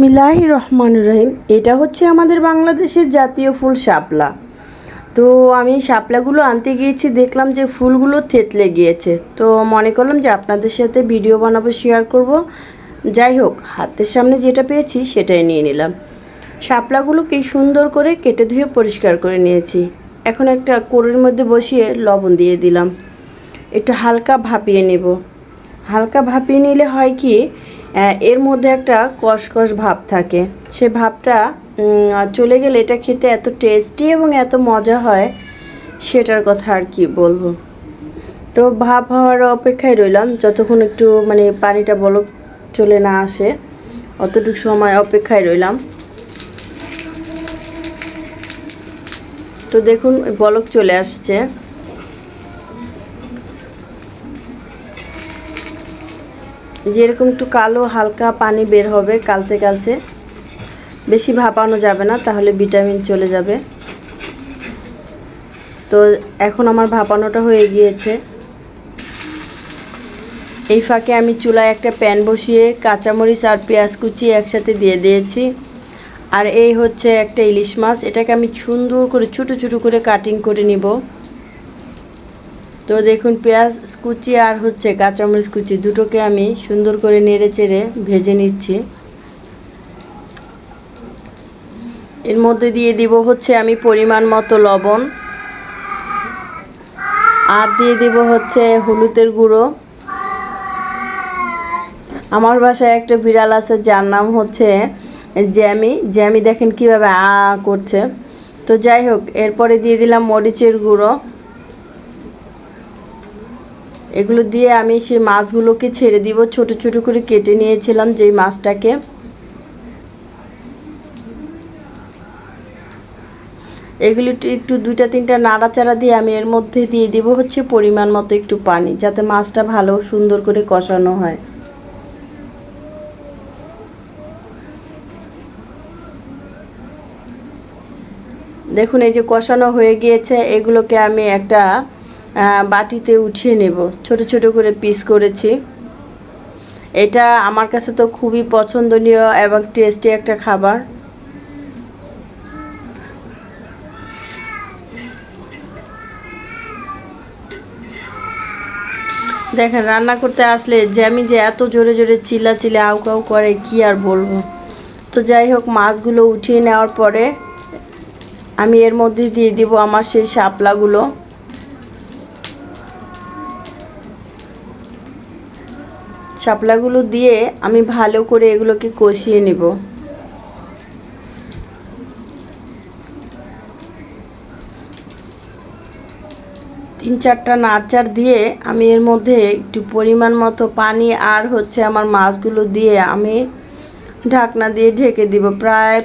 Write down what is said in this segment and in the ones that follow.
বিসমিল্লাহ রহমান রহিম। এটা হচ্ছে আমাদের বাংলাদেশের জাতীয় ফুল শাপলা। তো আমি শাপলাগুলো আনতে গিয়েছি, দেখলাম যে ফুলগুলো থেতলে গিয়েছে। তো মনে করলাম যে আপনাদের সাথে ভিডিও বানাবো শেয়ার করব। যাই হোক, হাতের সামনে যেটা পেয়েছি সেটাই নিয়ে নিলাম। শাপলাগুলো কি সুন্দর করে কেটে ধুয়ে পরিষ্কার করে নিয়েছি। এখন একটা কোরের মধ্যে বসিয়ে লবণ দিয়ে দিলাম। একটু হালকা ভাপিয়ে নেব। হালকা ভাপিয়ে নিলে হয় কি এর মধ্যে একটা কষকষ ভাব থাকে। সে ভাবটা চলে গেলে এটা খেতে এত টেস্টি এবং এত মজা হয়, সেটার কথা আর কি বলব। তো ভাব হওয়ার অপেক্ষায় রইলাম। যতক্ষণ একটু মানে পানিটা বলক চলে না আসে, অতটুকু সময় অপেক্ষায় রইলাম। তো দেখুন, বলক চলে আসছে। যেরকম একটু কালো, হালকা পানি বের হবে কালচে কালচে, বেশি ভাপানো যাবে না, তাহলে ভিটামিন চলে যাবে। তো এখন আমার ভাপানোটা হয়ে গিয়েছে। এই ফাঁকে আমি চুলায় একটা প্যান বসিয়ে কাঁচামরিচ আর পেঁয়াজ কুচি একসাথে দিয়ে দিয়েছি। আর এই হচ্ছে একটা ইলিশ মাছ, এটাকে আমি সুন্দর করে, ছোটো ছোটো করে কাটিং করে নিব। তো দেখুন, পেঁয়াজ কুচি আর হচ্ছে কাঁচামরিচ কুচি দুটোকে আমি সুন্দর করে নেড়ে চেড়ে ভেজে নিচ্ছি। এর মধ্যে দিয়ে দিব হচ্ছে আমি পরিমাণ মতো লবণ। আর দিয়ে দিব হচ্ছে হলুদের গুঁড়ো। আমার বাসায় একটা বিড়াল আছে, যার নাম হচ্ছে জ্যামি। জ্যামি দেখেন কীভাবে আ করছে। তো যাই হোক, এরপরে দিয়ে দিলাম মরিচের গুঁড়ো। এগুলো দিয়ে আমি সেই মাছগুলোকে ছেড়ে দিব। ছোট ছোট করে কেটে নিয়েছিলাম যেই মাছটাকে। এগুলো একটু দুইটা, তিনটা নাড়াচাড়া দিয়ে আমি এর মধ্যে দিয়ে দিব হচ্ছে পরিমাণ মতো একটু পানি, যাতে মাছটা ভালো সুন্দর করে কষানো হয়। দেখুন, এই যে কষানো হয়ে গিয়েছে, এগুলোকে আমি একটা বাটিতে উঠিয়ে নেব। ছোট ছোট করে পিস করেছি। এটা আমার কাছে তো খুবই পছন্দনীয় এবং টেস্টি একটা খাবার। দেখেন, রান্না করতে আসলে যে আমি যে এত জোরে জোরে চিল্লা চিল্লা আউ কাউ করে কি আর বলব? তো যাই হোক, মাছগুলো উঠিয়ে নেওয়ার পরে আমি এর মধ্যে দিয়ে দিব আমার সেই শাপলাগুলো। শাপলাগুলো দিয়ে আমি ভালো করে এগুলোকে কষিয়ে নেব। তিন চারটা নাড়চার দিয়ে আমি এর মধ্যে একটু পরিমাণ মতো পানি আর হচ্ছে আমার মাছগুলো দিয়ে আমি ঢাকনা দিয়ে ঢেকে দিব, প্রায়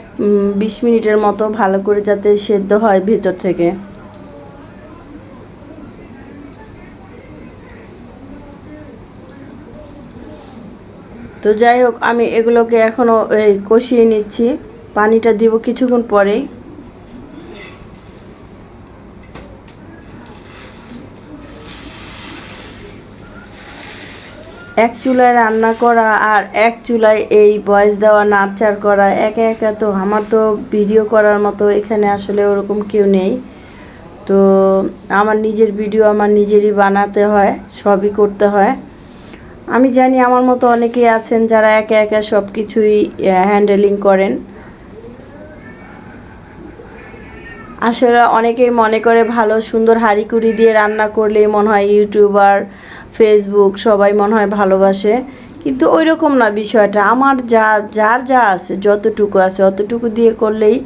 বিশ মিনিটের মতো ভালো করে যাতে সেদ্ধ হয় ভিতর থেকে। তো যাই হোক, আমি এগুলোকে এখনও এই কষিয়ে নিচ্ছি। পানিটা দিব কিছুক্ষণ পরেই। এক চুলায় রান্না করা আর এক চুলায় এই বয়স দেওয়া নাড়চার করা, একা একা তো আমার তো ভিডিও করার মতো এখানে আসলে ওরকম কেউ নেই। তো আমার নিজের ভিডিও আমার নিজেরই বানাতে হয়, সবই করতে হয়। আমি জানি আমার মতো অনেকেই আছেন যারা একা একা সব কিছুই হ্যান্ডেলিং করেন। আসলে অনেকেই মনে করে ভালো সুন্দর হাঁড়িকুড়ি দিয়ে রান্না করলেই মনে হয় ইউটিউবার ফেসবুক সবাই মনে হয় ভালোবাসে। কিন্তু ওই রকম না বিষয়টা, আমার যা, যার যা আছে, যতটুকু আছে, অতটুকু দিয়ে করলেই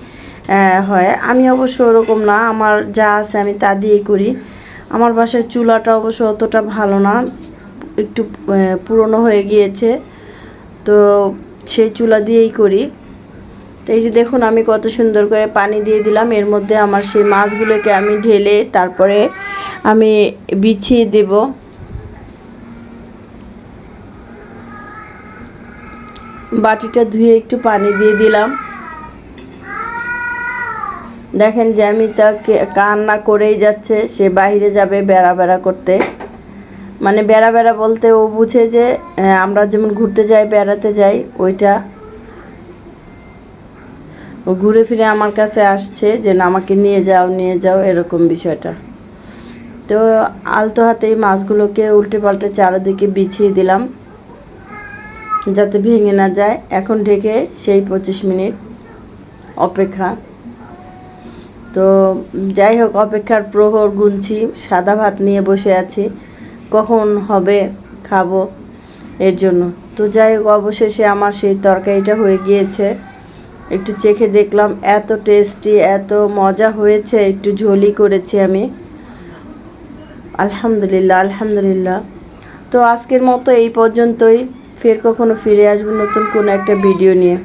হয়। আমি অবশ্য ওরকম না, আমার যা আছে আমি তা দিয়েই করি। আমার বাসার চুলাটা অবশ্য অতটা ভালো না। একটু পুরনো হয়ে গিয়েছে। তো সেই চুলা দিয়েই করি। তো এই যে দেখুন, আমি কত সুন্দর করে পানি দিয়ে দিলাম। এর মধ্যে আমার সেই মাছগুলোকে আমি ঢেলে তারপরে আমি বিছিয়ে দেব। বাটিটা ধুয়ে একটু পানি দিয়ে দিলাম। দেখেন যে আমি তাকে কান্না করেই যাচ্ছে। সে বাইরে যাবে বেড়া বেড়া করতে। মানে বেড়া বেড়া বলতে ও বুঝে যে আমরা যেমন ঘুরতে যাই, বেড়াতে যাই, ওইটা ও ঘুরে ফিরে আমার কাছে আসছে যে, না, আমাকে নিয়ে যাও নিয়ে যাও, এরকম বিষয়টা। তো আলতো হাতে এই মাছগুলোকে উল্টে পাল্টে চারিদিকে বিছিয়ে দিলাম, যাতে ভেঙে না যায়। এখন ঢেকে সেই পঁচিশ মিনিট অপেক্ষা। তো যাই হোক, অপেক্ষার প্রহর গুনছি, সাদা ভাত নিয়ে বসে আছি। কখন হবে খাব এর জন্য। তো যাই হোক, অবশেষে আমার সেই তরকারিটা হয়ে গিয়েছে। একটু চেখে দেখলাম, এত টেস্টি এত মজা হয়েছে, একটু ঝোলি করেছি আমি। আলহামদুলিল্লাহ আলহামদুলিল্লাহ। তো আজকের মতো এই পর্যন্তই। ফের কখনো ফিরে আসব নতুন কোনো একটা ভিডিও নিয়ে।